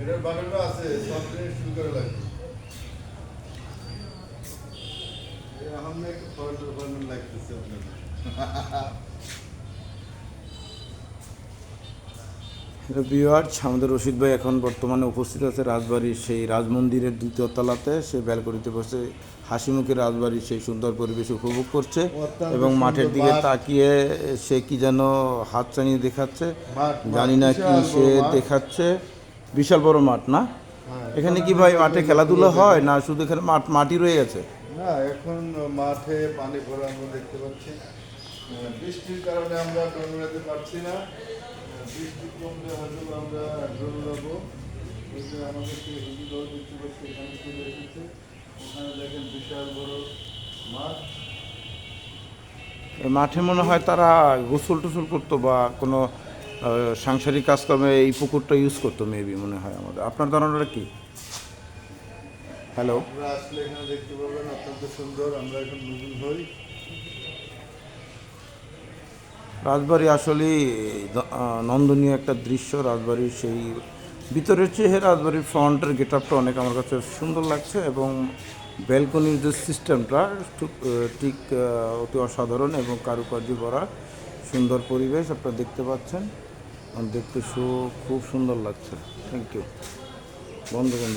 এটার বাটনটা আছে সব জিনিস শুরু করে লাগবে। এখন একটু ফর্মাল ফর্মাল লাগতেছে আপনাদের। বিওয়ার্স আমাদের রশিদ ভাই এখন বর্তমানে উপস্থিত আছে রাজবাড়ির সেই রাজমন্দিরের দ্বিতীয় তলাতে। সে ব্যালকনিতে বসে হাসি মুখে রাজবাড়ির সেই সুন্দর পরিবেশ উপভোগ করছে এবং মাঠের দিকে তাকিয়ে সে কি যেন হাত চানিয়ে দেখাচ্ছে জানি না কি সে দেখাচ্ছে। বিশাল বড় মাঠ না? হ্যাঁ, এখানে কি ভাই মাঠে খেলাধুলা হয় না শুধু এখানে মাঠ মাটি রয়ে গেছে? না এখন মাঠে পানি ভরা আমরা দেখতে পাচ্ছি। বৃষ্টির কারণে আমরা ড্রোন উড়াতে পারছি না। বৃষ্টি কমলে হয়তো আমরা ড্রোন উড়াবো। আমাদের যে হুজুর দেখতে পাচ্ছি এখানে চলে এসেছে। ওখানে দেখেন বিশাল বড় মাঠ। মাঠে মনে হয় তারা গোসল টুসল করতো বা কোনো সাংসারিক কাজকর্মে এই পুকুরটা ইউজ করতো মেবি মনে হয় আমাদের। আপনার ধারণাটা কি? হ্যালো আসলে এখানে দেখতে পাবেন অত্যন্ত সুন্দর আমরা এখন নতুন হই রাজবাড়ি আসলেই নন্দনীয় একটা দৃশ্য রাজবাড়ির সেই ভিতরের চেয়ে রাজবাড়ির ফ্রন্টের গেট আপটা অনেক আমার কাছে সুন্দর লাগছে এবং ব্যালকনির যে সিস্টেমটা ঠিক অতি অসাধারণ এবং কারুকার্য ভরা সুন্দর পরিবেশ আপনারা দেখতে পাচ্ছেন। দেখতে শো খুব সুন্দর লাগছে। থ্যাংক ইউ বন্ধু বন্ধ